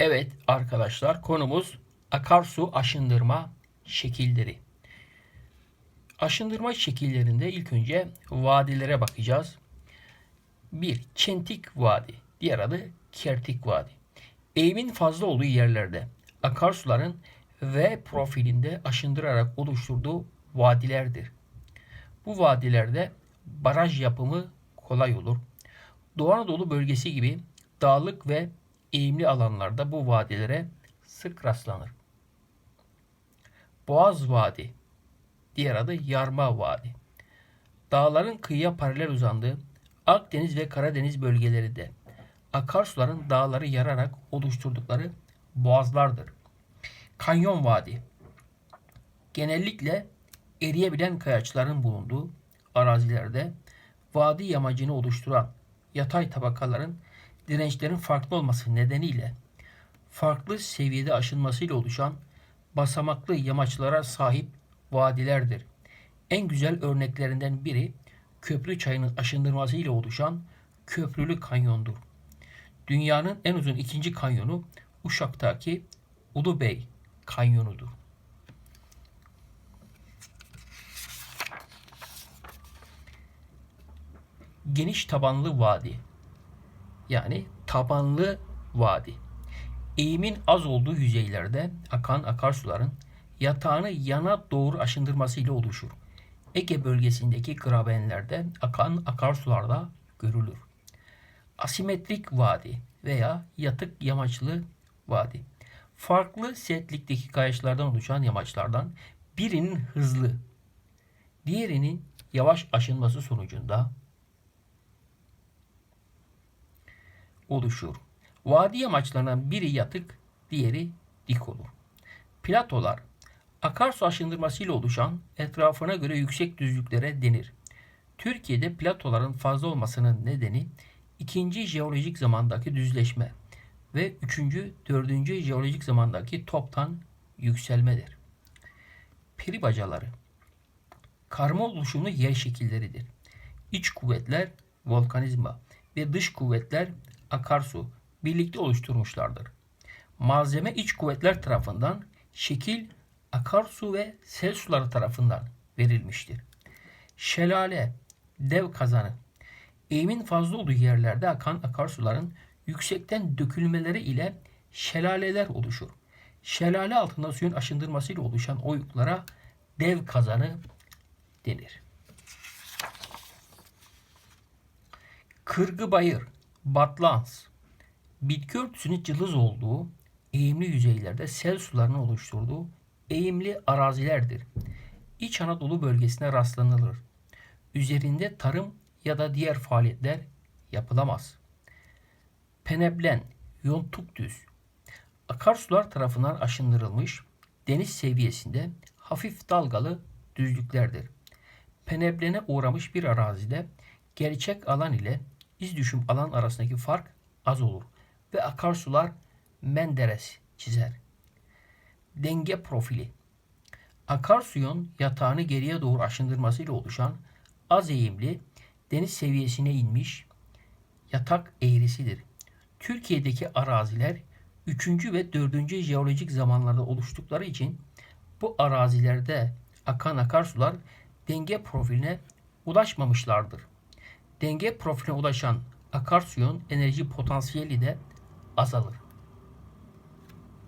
Evet arkadaşlar konumuz akarsu aşındırma şekilleri. Aşındırma şekillerinde ilk önce vadilere bakacağız. 1. Çentik Vadi. Diğer adı Kertik Vadi. Eğimin fazla olduğu yerlerde akarsuların V profilinde aşındırarak oluşturduğu vadilerdir. Bu vadilerde baraj yapımı kolay olur. Doğu Anadolu bölgesi gibi dağlık ve eğimli alanlarda bu vadilere sık rastlanır. Boğaz Vadi, diğer adı Yarma Vadi. Dağların kıyıya paralel uzandığı Akdeniz ve Karadeniz bölgelerinde akarsuların dağları yararak oluşturdukları boğazlardır. Kanyon Vadi, genellikle eriyebilen kayaçların bulunduğu arazilerde vadi yamacını oluşturan yatay tabakaların dirençlerin farklı olması nedeniyle farklı seviyede aşınmasıyla oluşan basamaklı yamaçlara sahip vadilerdir. En güzel örneklerinden biri köprü çayının aşındırması ile oluşan Köprülü Kanyon'dur. Dünyanın en uzun ikinci kanyonu Uşak'taki Ulubey Kanyonu'dur. Geniş tabanlı vadi yani tabanlı vadi. Eğimin az olduğu yüzeylerde akan akarsuların yatağını yana doğru aşındırması ile oluşur. Ege bölgesindeki grabenlerde akan akarsularda görülür. Asimetrik vadi veya yatık yamaçlı vadi. Farklı sertlikteki kayaçlardan oluşan yamaçlardan birinin hızlı, diğerinin yavaş aşınması sonucunda oluşur. Vadi yamaçlarından biri yatık, diğeri dik olur. Platolar akarsu aşındırmasıyla oluşan etrafına göre yüksek düzlüklere denir. Türkiye'de platoların fazla olmasının nedeni ikinci jeolojik zamandaki düzleşme ve üçüncü, dördüncü jeolojik zamandaki toptan yükselmedir. Peri bacaları karma oluşumlu yer şekilleridir. İç kuvvetler volkanizma ve dış kuvvetler akarsu birlikte oluşturmuşlardır. Malzeme iç kuvvetler tarafından, şekil akarsu ve sel suları tarafından verilmiştir. Şelale, dev kazanı, eğimin fazla olduğu yerlerde akan akarsuların yüksekten dökülmeleri ile şelaleler oluşur. Şelale altında suyun aşındırmasıyla oluşan oyuklara dev kazanı denir. Kırgı bayır, batlans, bitki örtüsünün cılız olduğu eğimli yüzeylerde sel sularının oluşturduğu eğimli arazilerdir. İç Anadolu bölgesine rastlanılır. Üzerinde tarım ya da diğer faaliyetler yapılamaz. Peneblen, yontuk düz. Akarsular tarafından aşındırılmış deniz seviyesinde hafif dalgalı düzlüklerdir. Peneblene uğramış bir arazide gerçek alan ile iz düşüm alan arasındaki fark az olur ve akarsular Menderes çizer. Denge profili Akarsuyun yatağını geriye doğru aşındırmasıyla oluşan az eğimli deniz seviyesine inmiş yatak eğrisidir. Türkiye'deki araziler 3. ve 4. jeolojik zamanlarda oluştukları için bu arazilerde akan akarsular denge profiline ulaşmamışlardır. Denge profiline ulaşan akarsuyun enerji potansiyeli de azalır.